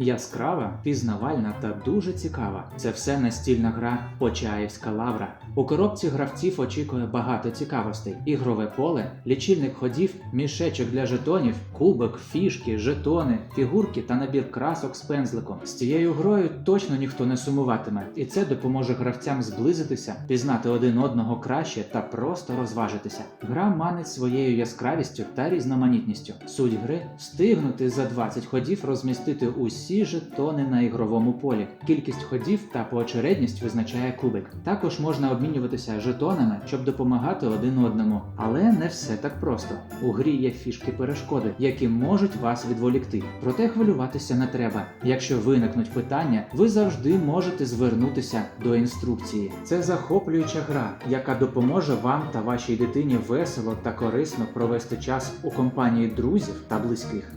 Яскрава, пізнавальна та дуже цікава. Це все настільна гра Почаївська лавра. У коробці гравців очікує багато цікавостей: ігрове поле, лічильник ходів, мішечок для жетонів, кубок, фішки, жетони, фігурки та набір красок з пензликом. З цією грою точно ніхто не сумуватиме, і це допоможе гравцям зблизитися, пізнати один одного краще та просто розважитися. Гра манить своєю яскравістю та різноманітністю. Суть гри встигнути за 20 ходів розмістити усі жетони на ігровому полі. Кількість ходів та поочередність визначає кубик. Також можна обмінюватися жетонами, щоб допомагати один одному. Але не все так просто. У грі є фішки перешкоди, які можуть вас відволікти. Проте хвилюватися не треба. Якщо виникнуть питання, ви завжди можете звернутися до інструкції. Це захоплююча гра, яка допоможе вам та вашій дитині весело та корисно провести час у компанії друзів та близьких.